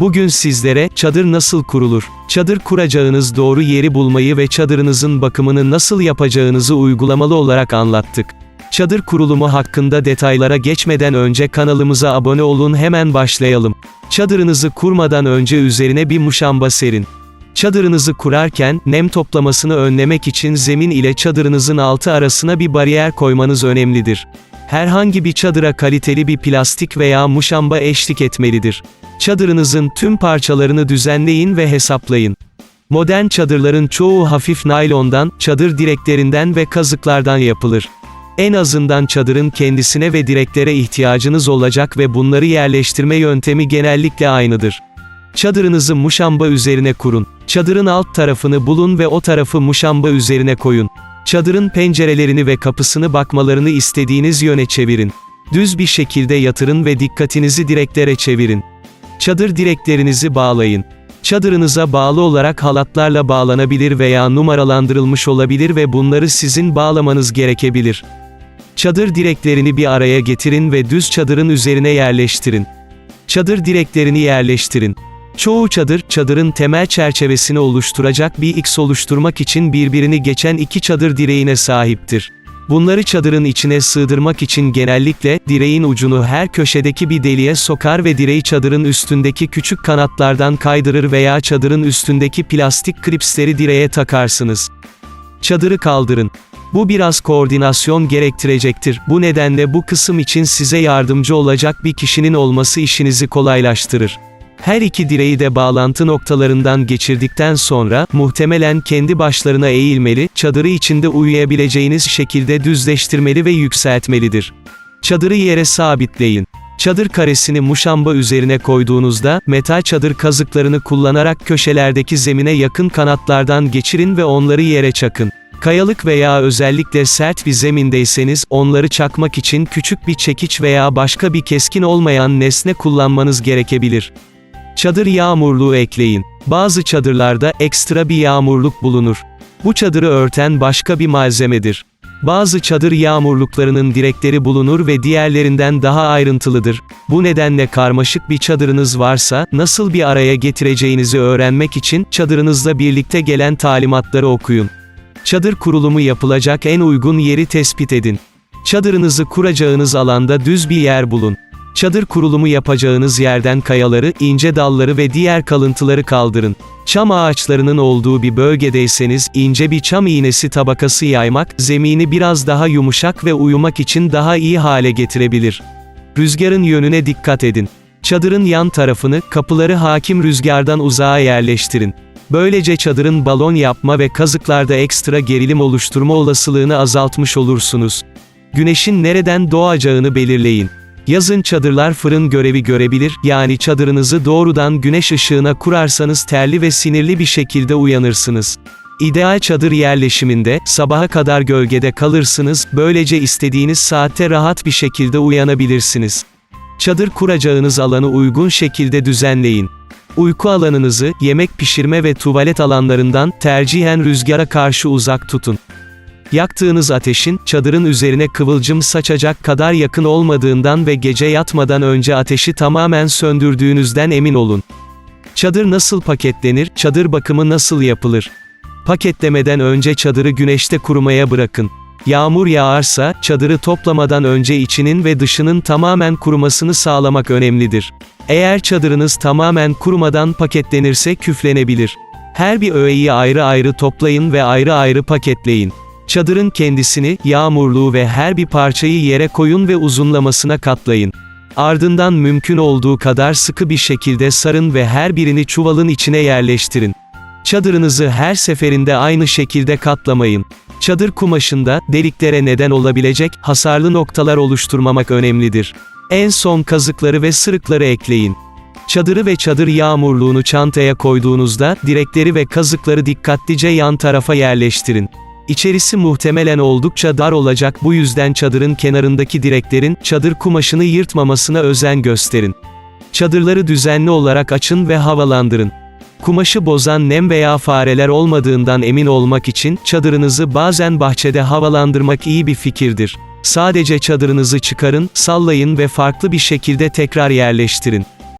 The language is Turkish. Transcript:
Bugün sizlere, çadır nasıl kurulur, çadır kuracağınız doğru yeri bulmayı ve çadırınızın bakımını nasıl yapacağınızı uygulamalı olarak anlattık. Çadır kurulumu hakkında detaylara geçmeden önce kanalımıza abone olun hemen başlayalım. Çadırınızı kurmadan önce üzerine bir muşamba serin. Çadırınızı kurarken, nem toplamasını önlemek için zemin ile çadırınızın altı arasına bir bariyer koymanız önemlidir. Herhangi bir çadıra kaliteli bir plastik veya muşamba eşlik etmelidir. Çadırınızın tüm parçalarını düzenleyin ve hesaplayın. Modern çadırların çoğu hafif naylondan, çadır direklerinden ve kazıklardan yapılır. En azından çadırın kendisine ve direklere ihtiyacınız olacak ve bunları yerleştirme yöntemi genellikle aynıdır. Çadırınızı muşamba üzerine kurun. Çadırın alt tarafını bulun ve o tarafı muşamba üzerine koyun. Çadırın pencerelerini ve kapısını bakmalarını istediğiniz yöne çevirin. Düz bir şekilde yatırın ve dikkatinizi direklere çevirin. Çadır direklerinizi bağlayın. Çadırınıza bağlı olarak halatlarla bağlanabilir veya numaralandırılmış olabilir ve bunları sizin bağlamanız gerekebilir. Çadır direklerini bir araya getirin ve düz çadırın üzerine yerleştirin. Çadır direklerini yerleştirin. Çoğu çadır, çadırın temel çerçevesini oluşturacak bir X oluşturmak için birbirini geçen iki çadır direğine sahiptir. Bunları çadırın içine sığdırmak için genellikle, direğin ucunu her köşedeki bir deliğe sokar ve direği çadırın üstündeki küçük kanatlardan kaydırır veya çadırın üstündeki plastik klipsleri direğe takarsınız. Çadırı kaldırın. Bu biraz koordinasyon gerektirecektir. Bu nedenle bu kısım için size yardımcı olacak bir kişinin olması işinizi kolaylaştırır. Her iki direği de bağlantı noktalarından geçirdikten sonra, muhtemelen kendi başlarına eğilmeli, çadırı içinde uyuyabileceğiniz şekilde düzleştirmeli ve yükseltmelidir. Çadırı yere sabitleyin. Çadır karesini muşamba üzerine koyduğunuzda, metal çadır kazıklarını kullanarak köşelerdeki zemine yakın kanatlardan geçirin ve onları yere çakın. Kayalık veya özellikle sert bir zemindeyseniz, onları çakmak için küçük bir çekiç veya başka bir keskin olmayan nesne kullanmanız gerekebilir. Çadır yağmurluğu ekleyin. Bazı çadırlarda ekstra bir yağmurluk bulunur. Bu çadırı örten başka bir malzemedir. Bazı çadır yağmurluklarının direkleri bulunur ve diğerlerinden daha ayrıntılıdır. Bu nedenle karmaşık bir çadırınız varsa, nasıl bir araya getireceğinizi öğrenmek için, çadırınızla birlikte gelen talimatları okuyun. Çadır kurulumu yapılacak en uygun yeri tespit edin. Çadırınızı kuracağınız alanda düz bir yer bulun. Çadır kurulumu yapacağınız yerden kayaları, ince dalları ve diğer kalıntıları kaldırın. Çam ağaçlarının olduğu bir bölgedeyseniz, ince bir çam iğnesi tabakası yaymak, zemini biraz daha yumuşak ve uyumak için daha iyi hale getirebilir. Rüzgarın yönüne dikkat edin. Çadırın yan tarafını, kapıları hakim rüzgardan uzağa yerleştirin. Böylece çadırın balon yapma ve kazıklarda ekstra gerilim oluşturma olasılığını azaltmış olursunuz. Güneşin nereden doğacağını belirleyin. Yazın çadırlar fırın görevi görebilir, yani çadırınızı doğrudan güneş ışığına kurarsanız terli ve sinirli bir şekilde uyanırsınız. İdeal çadır yerleşiminde, sabaha kadar gölgede kalırsınız, böylece istediğiniz saatte rahat bir şekilde uyanabilirsiniz. Çadır kuracağınız alanı uygun şekilde düzenleyin. Uyku alanınızı, yemek pişirme ve tuvalet alanlarından, tercihen rüzgara karşı uzak tutun. Yaktığınız ateşin, çadırın üzerine kıvılcım saçacak kadar yakın olmadığından ve gece yatmadan önce ateşi tamamen söndürdüğünüzden emin olun. Çadır nasıl paketlenir, çadır bakımı nasıl yapılır? Paketlemeden önce çadırı güneşte kurumaya bırakın. Yağmur yağarsa, çadırı toplamadan önce içinin ve dışının tamamen kurumasını sağlamak önemlidir. Eğer çadırınız tamamen kurumadan paketlenirse küflenebilir. Her bir öğeyi ayrı ayrı toplayın ve ayrı ayrı paketleyin. Çadırın kendisini, yağmurluğu ve her bir parçayı yere koyun ve uzunlamasına katlayın. Ardından mümkün olduğu kadar sıkı bir şekilde sarın ve her birini çuvalın içine yerleştirin. Çadırınızı her seferinde aynı şekilde katlamayın. Çadır kumaşında, deliklere neden olabilecek, hasarlı noktalar oluşturmamak önemlidir. En son kazıkları ve sırıkları ekleyin. Çadırı ve çadır yağmurluğunu çantaya koyduğunuzda, direkleri ve kazıkları dikkatlice yan tarafa yerleştirin. İçerisi muhtemelen oldukça dar olacak bu yüzden çadırın kenarındaki direklerin, çadır kumaşını yırtmamasına özen gösterin. Çadırları düzenli olarak açın ve havalandırın. Kumaşı bozan nem veya fareler olmadığından emin olmak için, çadırınızı bazen bahçede havalandırmak iyi bir fikirdir. Sadece çadırınızı çıkarın, sallayın ve farklı bir şekilde tekrar yerleştirin.